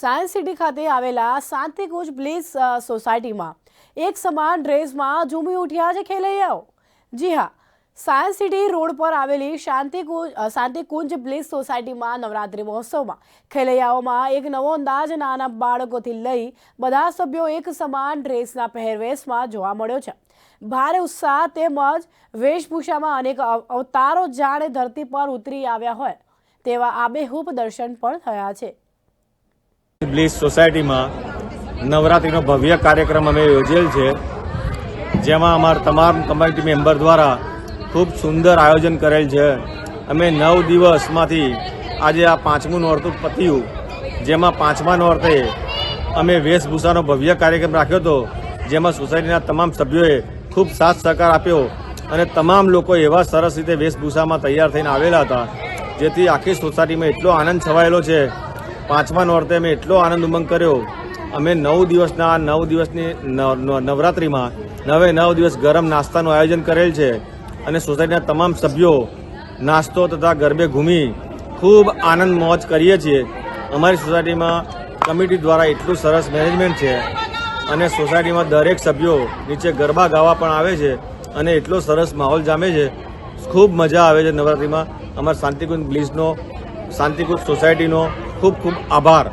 Science city ખાતે આવેલા Shantikunj bliss સોસાયટીમાં એક સમાન ડ્રેસમાં ઝૂમી ઉઠ્યા છે ખેલૈયાઓ. જી હા, સાયન્સ સિટી રોડ પર આવેલી શાંતિકુંજ શાંતિકુંજ બ્લીસ સોસાયટીમાં નવરાત્રિ મહોત્સવમાં ખેલૈયાઓમાં એક નવો અંદાજ નાના બાળકોથી લઈ બધા સભ્યો એક સમાન ડ્રેસના પહેરવેશમાં જોવા મળ્યો છે. ભારે ઉત્સાહ તેમજ વેશભૂષામાં અનેક અવતારો જાણે ધરતી પર ઉતરી આવ્યા હોય તેવા આબેહૂબ દર્શન પણ થયા છે. બ્લીસ સોસાયટીમાં નવરાત્રિનો ભવ્ય કાર્યક્રમ અમે યોજેલ છે, જેમાં અમારા તમામ કમિટી મેમ્બર દ્વારા ખૂબ સુંદર આયોજન કરેલ છે. અમે નવ દિવસમાંથી આજે આ પાંચમું નોરતું પત્યું, જેમાં પાંચમા નોરતે અમે વેશભૂષાનો ભવ્ય કાર્યક્રમ રાખ્યો હતો, જેમાં સોસાયટીના તમામ સભ્યોએ ખૂબ સાથ સહકાર આપ્યો અને તમામ લોકો એવા સરસ રીતે વેશભૂષામાં તૈયાર થઈને આવેલા હતા, જેથી આખી સોસાયટીમાં એટલો આનંદ છવાયેલો છે પાંચમા નોરતે અમે એટલો આનંદ ઉમંગ કર્યો. અમે નવ દિવસના નવ દિવસની નવરાત્રિમાં નવે નવ દિવસ ગરમ નાસ્તાનું આયોજન કરેલ છે અને સોસાયટીના તમામ સભ્યો નાસ્તો તથા ગરબે ઘૂમી ખૂબ આનંદ મોજ કરીએ છીએ. અમારી સોસાયટીમાં કમિટી દ્વારા એટલું સરસ મેનેજમેન્ટ છે અને સોસાયટીમાં દરેક સભ્યો નીચે ગરબા ગાવા પણ આવે છે અને એટલો સરસ માહોલ જામે છે. ખૂબ મજા આવે છે નવરાત્રિમાં. અમારા શાંતિકુંજ બ્લીસનો શાંતિકુંજ સોસાયટીનો ખૂબ ખૂબ આભાર.